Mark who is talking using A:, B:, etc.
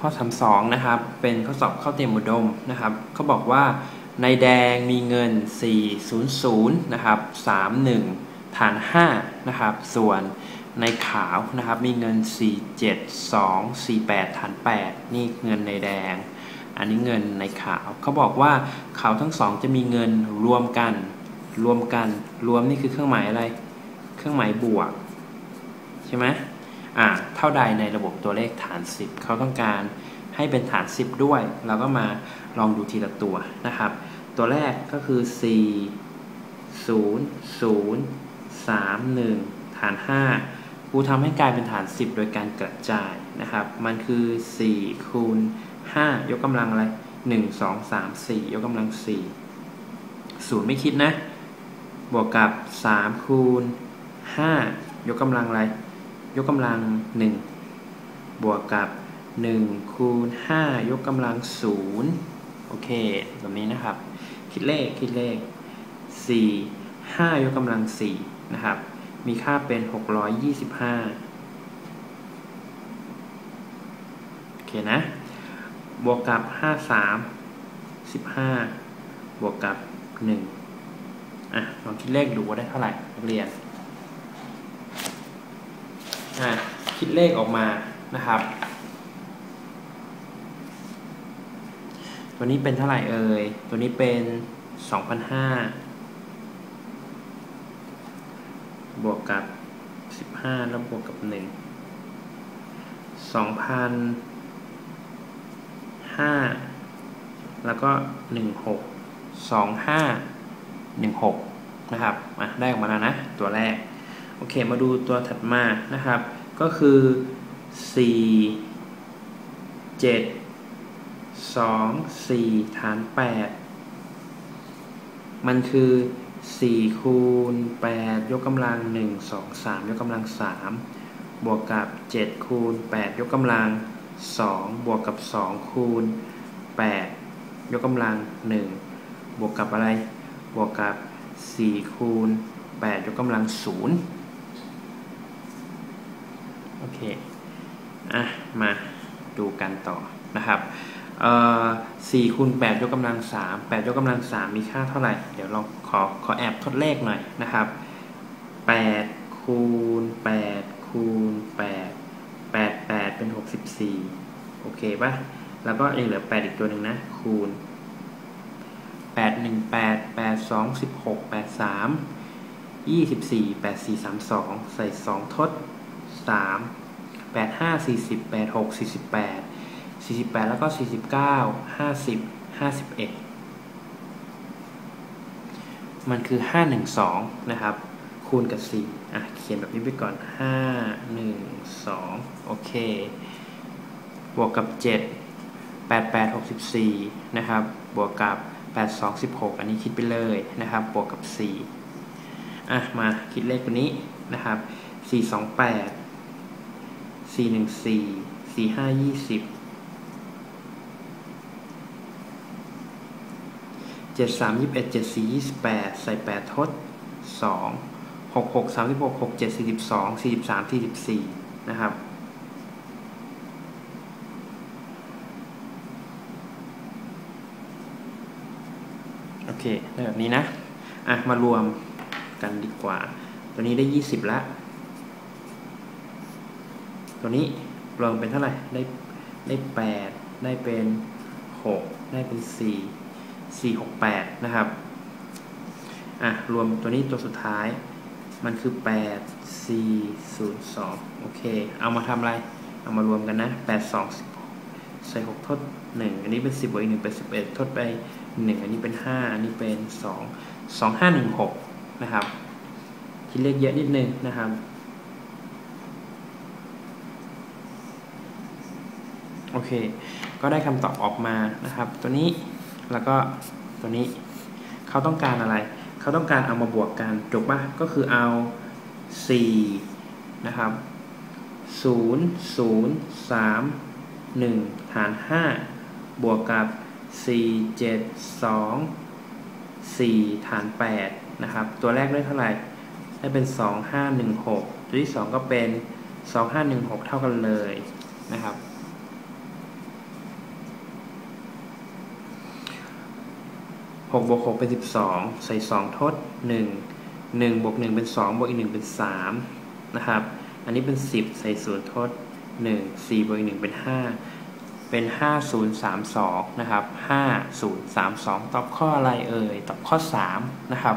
A: ข้อ 32 นะครับ เป็นข้อสอบเข้าเตรียมอุดมนะครับเขาบอกว่า ในแดงมีเงิน 400 นะครับ 31 ฐาน 5 นะครับ ส่วนในขาวนะครับ มีเงิน 47248 ฐาน 8 นี่เงินในแดง อันนี้เงินในขาว เขาบอกว่าเขาทั้งสองจะมีเงินรวมกัน รวมกัน รวมนี่คือเครื่องหมายอะไร เครื่องหมายบวก ใช่ไหม เท่าใดในระบบตัวเลขฐาน 10 เขาต้องการให้เป็นฐาน 10 ด้วย เราก็มาลองดูทีละตัวนะครับ ตัวแรกก็คือ 4 0 0 3 1 ฐาน 5 กูทำให้กลายเป็นฐาน 10 โดยการกระจายนะครับ มันคือ 4 คูณ 5 ยกกำลังอะไร 1 2 3 4 ยกกำลัง 4 0 ไม่คิดนะ บวกกับ 3 คูณ 5 ยกกำลังอะไร ยกกำลัง 1 บวกกับ 1 คูณ 5 ยกกำลัง 0 โอเค แบบนี้นะครับ คิดเลขคิดเลข 4 5 ยกกำลัง 4 นะครับ มีค่าเป็น 625โอเคนะ บวกกับ 53 15 บวกกับ 1 อะ ลองคิดเลขดูว่าได้เท่าไหร่นักเรียน คิดเลขออกมานะครับ ตัวนี้เป็นเท่าไหร่เอ่ย ตัวนี้เป็น2,500บวกกับ 15 แล้วบวกกับ 1 2,005 แล้วก็ 16 25 16 นะครับได้ออกมาแล้วนะ ตัวแรก โอเค มาดูตัวถัดมานะครับ ก็คือ 4 7 2 4 ฐาน 8 มันคือ 4 คูณ 8 ยกกำลัง 1 2 3 ยกกำลัง 3 บวกกับ 7 คูณ 8 ยกกำลัง 2 บวกกับ 2 คูณ 8 ยกกำลัง 1 บวกกับอะไร บวกกับ 4 คูณ8ยกกำลัง0 เคอะมาดูกันต่อนะครับเอ่อสี่คูณแปดยกกำลังสามแปดยกกำลังสามมีค่าเท่าไหร่ เดี๋ยวเราขอขอแอบทดเลขหน่อยนะครับแปดคูณแปดคูณแปดแปดแปดเป็นหกสิบสี่โอเคปะแล้วก็ยังเหลือแปดอีกตัวหนึ่งนะ คูณแปดหนึ่งแปดแปดสองสิบหกแปดสามยี่สิบสี่แปดสี่สามสองใส่สองทดามแปดห้าสี่สิบแปดหกสี่สิบแปดสี่สิบแปดแล้วก็สี่สิบเก้าห้าสิบห้าสิบเอ็ดมันคือห้าหนึ่งสองนะครับ คูณกับสี่อะ เขียนแบบนี้ไปก่อนห้าหนึ่งสองโอเค บวกกับเจ็ดแปดแปดหกสิบสี่นะครับ บวกกับแปดสองสิบหกอันนี้คิดไปเลยนะครับ บวกกับสี่อะ มาคิดเลขตัวนี้นะครับสี่สองแปด สี่หนึ่งสี่สี่ห้ายี่สิบเจ็ดสามยี่สิบเอ็ดเจ็ดสี่ยี่สิบแปดใส่แปดทดสองหกหกสามสิบหกหกเจ็ดสี่สิบสองสี่สิบสามสี่สิบสี่นะครับโอเคได้แบบนี้นะ อะ มารวมกันดีกว่า ตัวนี้ได้ยี่สิบล้ว ตัวนี้รวมเป็นเท่าไหร่ได้ได้แปดได้เป็นหกได้เป็นสี่สี่หกแปดนะครับอะรวมตัวนี้ตัวสุดท้าย มันคือแปดสี่ศูนย์สองโอเค เอามาทำอะไร เอามารวมกันนะแปดสองใส่หกทดหนึ่งอันนี้เป็นสิบวกอีกหนึ่งเป็นสิบเอ็ดทดไปหนึ่งอันนี้เป็นห้าอันนี้เป็นสองสองห้าหนึ่งหกนะครับ คิดเลขเยอะนิดนึงนะครับ โอเค ก็ได้คำตอบออกมานะครับ ตัวนี้แล้วก็ตัวนี้เขาต้องการอะไร เขาต้องการเอามาบวกกันจบปะก็คือเอา 4 นะครับ 0 0 3 1ฐาน5บวกกับ 4 7 2 4 ฐาน 8 นะครับ ตัวแรกได้เท่าไหร่ ได้เป็น 2 5 1 6 ตัวที่ 2 ก็เป็น 2 5 1 6 เท่ากันเลยนะครับ 6บวก6เป็น12ใส่2ทด1 1บวก1เป็น2บวกอีก1เป็น3นะครับ อันนี้เป็น10ใส่0ทด1 4บวกอีก1เป็น5เป็น 5032 นะครับ 5032 ตอบข้ออะไรเอ่ย ตอบข้อ 3 นะครับ